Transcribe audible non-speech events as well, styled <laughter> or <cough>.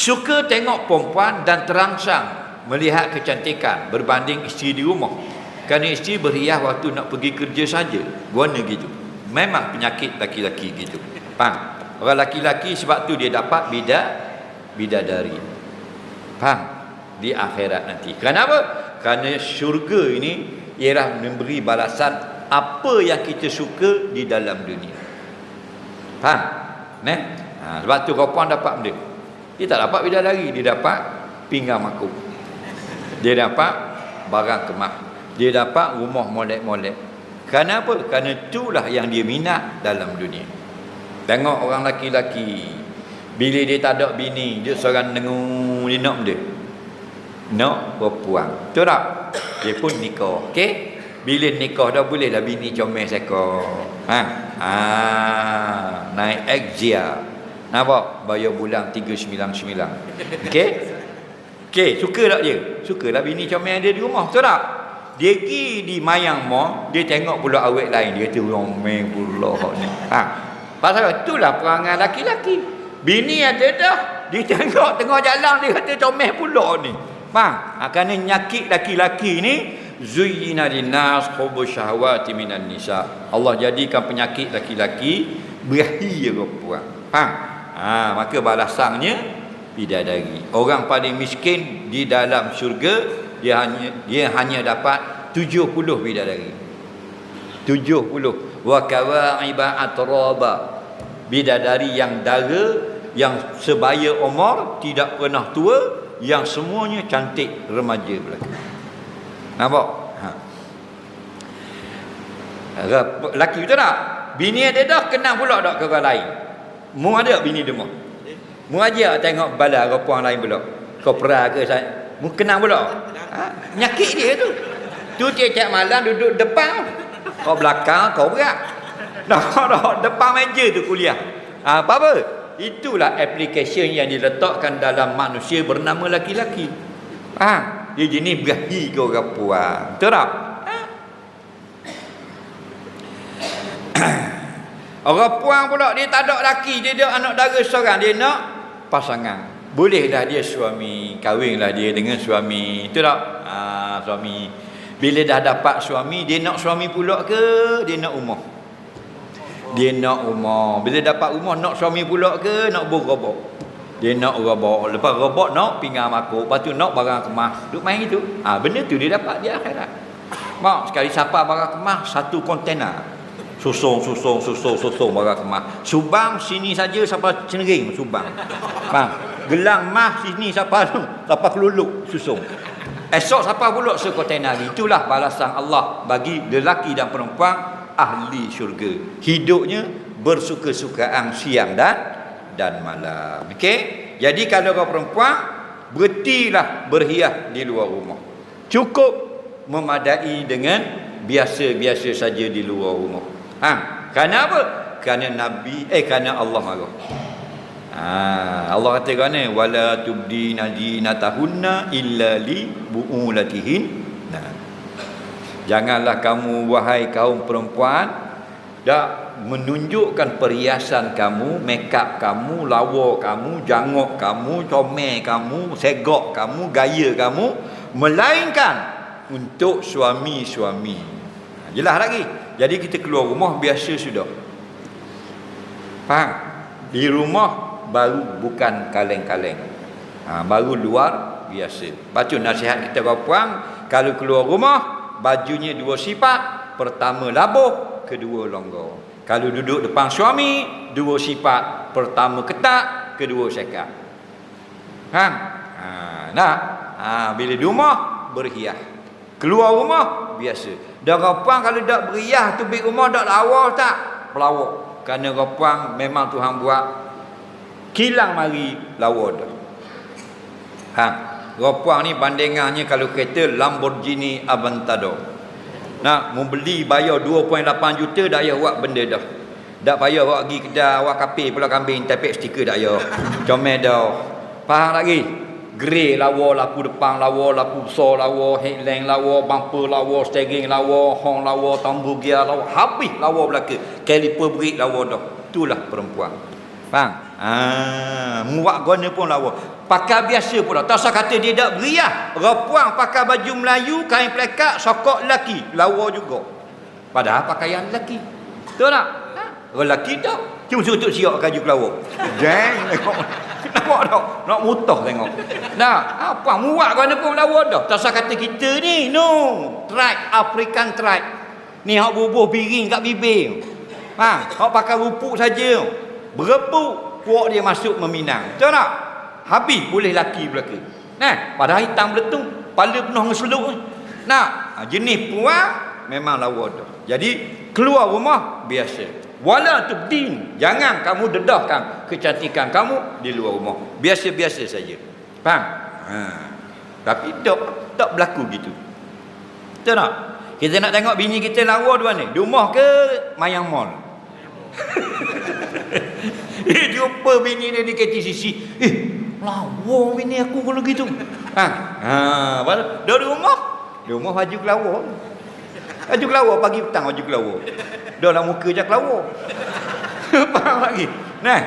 suka tengok perempuan dan terangsang melihat kecantikan berbanding isteri di rumah. Kerana isteri berhias waktu nak pergi kerja saja guna gitu. Memang penyakit laki-laki gitu. Faham? Orang laki-laki sebab tu dia dapat bidak bidadari. Faham? Di akhirat nanti. Kenapa kerana syurga ini ialah memberi balasan apa yang kita suka di dalam dunia. Faham? Ne ha, sebab tu kau pun dapat benda dia tak dapat bidadari dia dapat pinggang makuk. Dia dapat barang kemah. Dia dapat rumah molek-molek. Kerana apa? kerana itulah yang dia minat dalam dunia. Tengok orang laki-laki. Bila dia tak ada bini dia seorang dengung dia nak benda nak perempuan betul tak? dia pun nikah. Ok bila nikah dah boleh lah bini comel sekor ha? ha? naik exia Nampak? Bayar bulan 399. Okey? Okey, suka tak dia? Sukalah bini comel dia di rumah. Betul tak? Dia pergi di mayang mo, dia tengok pula awet lain. Dia kata, romeng pula ni. Ha. Pasal itulah perangai laki-laki. Bini ada dah. Dia tengok tengah jalan, dia kata comel pula ni. Faham? Ha, kerana nyakit laki-laki ni, Zuyyina linnas hubu syahwati minan nisa. Allah jadikan penyakit laki-laki berahi perempuan. Faham? Ha, maka balasannya bidadari. Orang paling miskin di dalam syurga dia hanya dia hanya dapat 70 bidadari. 70 wa kawaiba atraba bidadari yang dara yang sebaya umur tidak pernah tua yang semuanya cantik remaja belaka nampak? Ha. Laki betul tak? Bini dia dah kenal pula tak ke orang lain Mu ada bini demo. Mu aja tengok bala perempuan lain pula. Kau pera ke saya? Mu kenal pula. Ha? Nyakit dia tu. Tu tiap-tiap malam duduk depan. Kau belakang, kau berat. Dah dah depan meja tu kuliah. Ha, apa apa? Itulah application yang diletakkan dalam manusia bernama laki-laki. Ha, dia jenis berahi ke orang puan. Betul tak? Ha? Orang puang pula dia tak ada laki, dia ada anak dara seorang, dia nak pasangan. Bolehlah dia suami, kahwinlah dia dengan suami. Itu tak? Ha, suami. Bila dah dapat suami, dia nak suami pula ke dia nak rumah? Dia nak rumah. Bila dapat rumah nak suami pula ke nak berobok? Dia nak robok. Lepas robok nak pinggang makuk. Lepas tu nak barang kemas. Duk main itu. Ah ha, benda tu dia dapat dia akhirat. Mak sekali siapa barang kemas satu kontena susung susung susung susung barang kemas subang sini saja sampai cenering subang faham? Gelang mah sini tu siapa <laughs> keluluk susung. Esok siapa pula sekontena itulah balasan Allah bagi lelaki dan perempuan ahli syurga. Hidupnya bersuka-sukaan siang dan dan malam. Okey? Jadi kalau kau perempuan berhentilah berhias di luar rumah. Cukup memadai dengan biasa-biasa saja di luar rumah Ha, kerana apa? Kerana Nabi eh kerana Allah marah. Ha, Allah kata kan wala tubdi nadinatahunna illa li buulatihin. Nah. Janganlah kamu wahai kaum perempuan dak menunjukkan perhiasan kamu, makeup kamu, lawa kamu, jangok kamu, comel kamu, segok kamu, gaya kamu melainkan untuk suami-suami. Jelas lagi. Jadi kita keluar rumah biasa sudah. Faham? Di rumah baru bukan kaleng-kaleng. Ha, baru luar biasa. Baca nasihat kita puan, kalau keluar rumah bajunya dua sifat. Pertama labuh, kedua longgar. Kalau duduk depan suami, dua sifat. Pertama ketat, kedua sekat. Faham? Ha, nah, ha, bila di rumah berhias. Keluar rumah biasa. Dan rapang kalau tak beriah tu bik rumah tak lawa tak? Pelawak. Kerana rapang memang Tuhan buat kilang mari lawa dah. Ha. Rapang ni bandingannya kalau kereta Lamborghini Aventador. Nak membeli bayar 2.8 juta dah payah buat benda dah. Tak payah awak pergi kedai awak kapir pula kambing tapek stiker dah ya. Comel dah. Faham lagi? Grey lawa lapu depan lawa lapu besar lawa headlamp lawa bumper lawa steering lawa horn lawa tambu gear lawa habis lawa belaka. Caliper brake lawa dah. Itulah perempuan. Faham? Ah muak guna pun lawa. Pakai biasa pula tak usah kata dia tak beriah perempuan pakai baju Melayu kain plekat sokok lelaki. Lawa juga. Padahal pakaian lelaki. Betul tak? Ha? lelaki tak. Cuma suruh untuk siap kaju kelawar jeng <laughs> nampak tak nak mutah tengok. Nah apa? Muak kau pun lawa dah. Tak usah kata kita ni no. Tribe African tribe ni hak bubuh piring kat bibir. Ha hak pakai rupuk saja. Berepuk puak dia masuk meminang. Betul tak? Habis boleh laki belaka nah padahal hitam beletung kepala penuh dengan nah ha, jenis puak memang lawa dah. Jadi keluar rumah biasa wala tubdin. Jangan kamu dedahkan kecantikan kamu di luar rumah. Biasa-biasa saja. Faham? Ha. tapi tak tak berlaku gitu. Betul tak? Kita nak tengok bini kita lawa di mana? Di rumah ke mayang mall? <laughs> Eh jumpa bini dia di KTCC eh lawa bini aku kalau gitu. Ha. Ha di rumah. Di rumah baju kelawar baju kelawar pagi petang baju kelawar. Dah lah muka je kelawar. Faham lagi nah